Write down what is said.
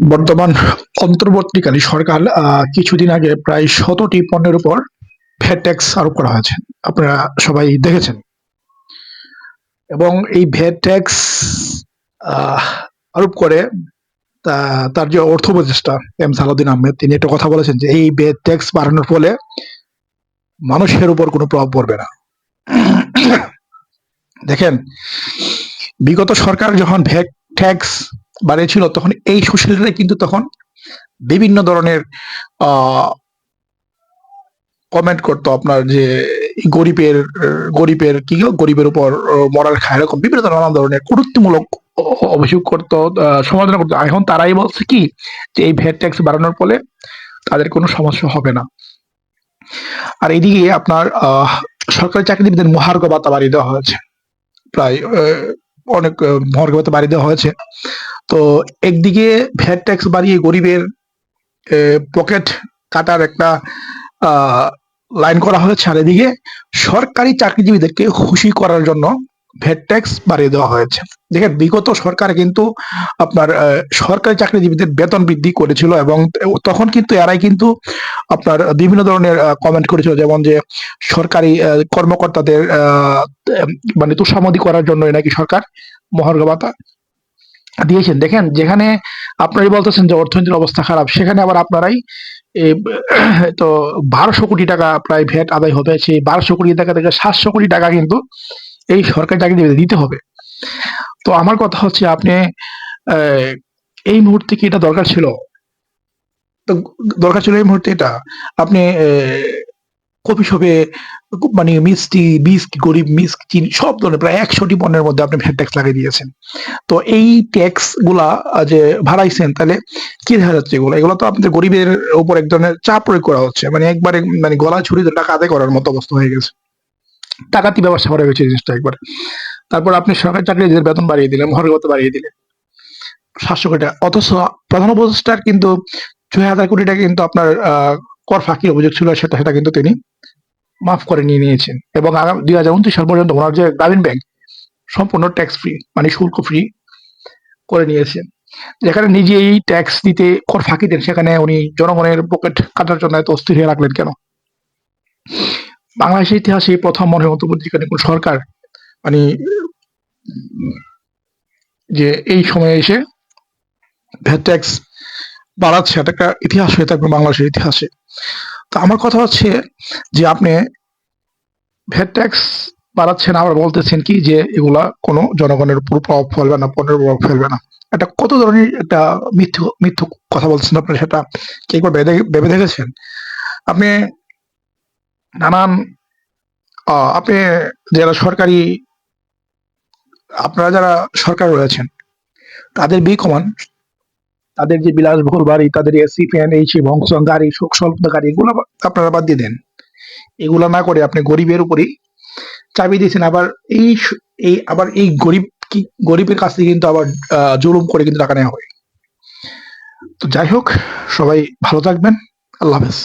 বর্তমান অন্তর্বর্তীকালীন সরকার কিছুদিন আগে প্রায় শতটি পণ্যের উপর ভ্যাট ট্যাক্স আরোপ করা হয়েছে। আপনারা সবাই দেখেছেন। এবং এই ভ্যাট ট্যাক্স আরোপ করে তার যে অর্থ উপদেষ্টা এম সালাউদ্দিন আহমেদ, তিনি একটা কথা বলেছেন যে, এই ভ্যাট ট্যাক্স বাড়ানোর ফলে মানুষের উপর কোনো প্রভাব পড়বে না। দেখেন, বিগত সরকার যখন ভ্যাট ট্যাক্স বাড়িয়েছিল তখন এই সুশীলরা কিন্তু তখন বিভিন্ন ধরনের কমেন্ট করতো আপনার যে গরিবের গরিবের কি গরিবের উপর মরার খায়, এরকম বিভিন্ন নানান ধরনের কটূক্তিমূলক অভিযোগ করতো সমালোচনা করতো। এখন তারাই বলছে কি যে এই ভ্যাট ট্যাক্স বাড়ানোর ফলে তাদের কোনো সমস্যা হবে না। আর এদিকে আপনার সরকারি চাকরিজীবীদের মহার্ঘ ভাতা বাড়িয়ে দেওয়া হয়েছে। প্রায় অনেক মহার্ঘ ভাতা বাড়িয়ে দেওয়া হয়েছে। তো একদিকে ভ্যাট ট্যাক্স বাড়িয়ে গরিবের পকেট কাটার একটা লাইন করা হয়েছে আর এদিকে সরকারি চাকরিজীবীদেরকে খুশি করার জন্য ভ্যাট ট্যাক্স বাড়িয়ে দেওয়া হয়েছে। দেখেন, বিগত সরকার কিন্তু আপনার সরকারি চাকরিজীবীদের বেতন বৃদ্ধি করেছিল এবং তখন কিন্তু এরাই কিন্তু আপনার বিভিন্ন ধরনের কমেন্ট করেছিল যেমন যে সরকারি কর্মকর্তাদের মানে তুষামদি করার জন্য নাকি সরকার মহার্ঘ ভাতা দিয়েছেন। দেখেন, যেখানে আপনারাই বলতেছেন যে অর্থনীতির অবস্থা খারাপ, সেখানে আবার আপনারাই তো বারোশো কোটি টাকা প্রায় ভ্যাট আদায় হবে সেই বারোশো কোটি টাকা থেকে সাতশো কোটি টাকা কিন্তু এই সরকারি চাকরিজীবীদের দিতে হবে। তো আমার কথা হচ্ছে আপনি এই মুহূর্তে কি এটা দরকার ছিল? তো দরকার ছিল এই মুহূর্তে এটা? আপনি কফি শপে মানে মিষ্টি বিস্ক গরিব মিস্ক চিনি সব ধরনের প্রায় একশোটি পণ্যের মধ্যে আপনি ভ্যাট ট্যাক্স লাগিয়ে দিয়েছেন। তো এই ট্যাক্সগুলা যে ভাড়াইছেন তাহলে কি দেখা যাচ্ছে এগুলো? এগুলো তো আপনাদের গরিবের উপর এক ধরনের চাপ প্রয়োগ করা হচ্ছে। মানে একবারে মানে গলা ছুরি টাকা আদায় করার মতো অবস্থা হয়ে গেছে। টাকাতি ব্যবস্থা করা হয়েছে জিনিসটা একবার। তারপর আপনি সরকারি চাকরিদের বেতন বাড়িয়ে দিলেন মহার্গত বাড়িয়ে দিলেন। সাতশো কোটি টাকা অথচ প্রধান উপদেষ্টার কিন্তু ছয় হাজার কোটি টাকা কিন্তু আপনার আহ, কর ফাঁকি অভিযোগ ছিল, সেটা সেটা কিন্তু তিনি মাফ করে নিয়ে নিয়েছেন। এবং আগামী, দুই হাজার উনত্রিশ সাল পর্যন্ত ওনার যে গ্রামীণ ব্যাংক, সম্পূর্ণ ট্যাক্স ফ্রি মানে শুল্ক ফ্রি করে নিয়েছেন। যেখানে নিজেই ট্যাক্স দিতে কর ফাঁকি দেন, সেখানে উনি জনগণের পকেট কাটার জন্য এত অস্থির হয়ে রাখলেন কেন? বাংলাদেশের ইতিহাসে প্রথম মনে হয় অন্তর্বর্তীকালীন কোন সরকার মানে যে এই সময়ে এসে ভ্যাট ট্যাক্স বাড়াচ্ছে একটা ইতিহাস হয়ে থাকবে বাংলাদেশের ইতিহাসে। তো আমার কথা হচ্ছে যে আপনি ভ্যাট ট্যাক্স বাড়াচ্ছেন, আবার বলতেছেন কি যে এগুলা কোনো জনগণের উপর প্রভাব ফেলবে না, পণ্যের প্রভাব ফেলবে না। এটা কত ধরনের একটা মিথ্যু মিথ্যু কথা বলছেন আপনি, সেটা কি একবার ভেবে দেখেছেন? আপনি নানান আপনি যারা সরকারি, আপনারা যারা সরকার রয়েছেন, তাদের বি কমান তাদের যে বিলাসবহুল বাড়ি, তাদের এসি ফ্যান এই সেই বংশ গাড়ি শোক স্বল্প গাড়ি, এগুলো আপনারা বাদ দিয়ে দেন। এগুলো না করে আপনি গরিবের উপরেই চাবি দিয়েছেন। আবার এই এই, আবার এই গরিব কি, গরিবের কাছ থেকে কিন্তু আবার জুলুম করে কিন্তু টাকা নেওয়া হয়। তো যাই হোক, সবাই ভালো থাকবেন। আল্লাহ হাফেজ।